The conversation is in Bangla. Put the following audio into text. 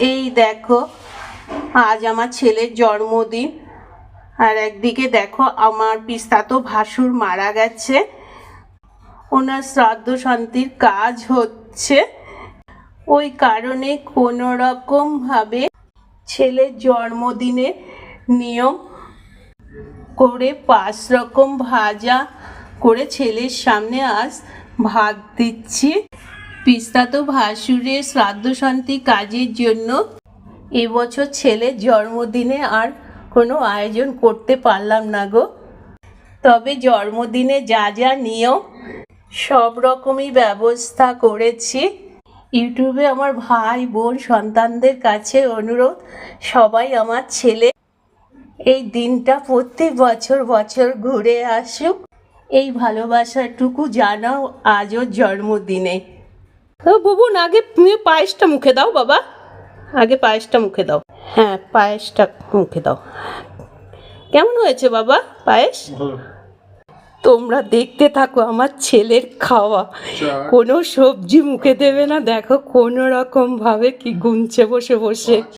এই দেখো, আজ আমার ছেলের জন্মদিন। আর একদিকে দেখো, আমার পিস্তাতো ভাসুর মারা গেছে। ওনার শ্রাদ্ধ শান্তির কাজ হচ্ছে। ওই কারণে কোনো রকমভাবে ছেলের জন্মদিনের নিয়ম করে পাঁচ রকম ভাজা করে ছেলের সামনে আজ ভাত দিচ্ছি। পিস্তাতো ভাসুরের শ্রাদ্ধ শান্তি কাজের জন্য এবছর ছেলের জন্মদিনে আর কোনো আয়োজন করতে পারলাম না গো। তবে জন্মদিনে যা যা নিয়ম, সব রকমই ব্যবস্থা করেছি। ইউটিউবে আমার ভাই, বোন, সন্তানদের কাছে অনুরোধ, সবাই আমার ছেলে এই দিনটা প্রত্যেক বছর বছর ঘুরে আসুক। এই ভালোবাসাটুকু জানাও আজও জন্মদিনে। বুবুন আগে তুমি পায়েসটা মুখে দাও বাবা। আগে পায়েসটা মুখে দাও। হ্যাঁ পায়েসটা মুখে দাও। কেমন হয়েছে বাবা পায়েস? তোমরা দেখতে থাকো আমার ছেলের খাওয়া। কোনো সবজি মুখে দেবে না দেখো কোনো রকম ভাবে কি গুনছে বসে বসে।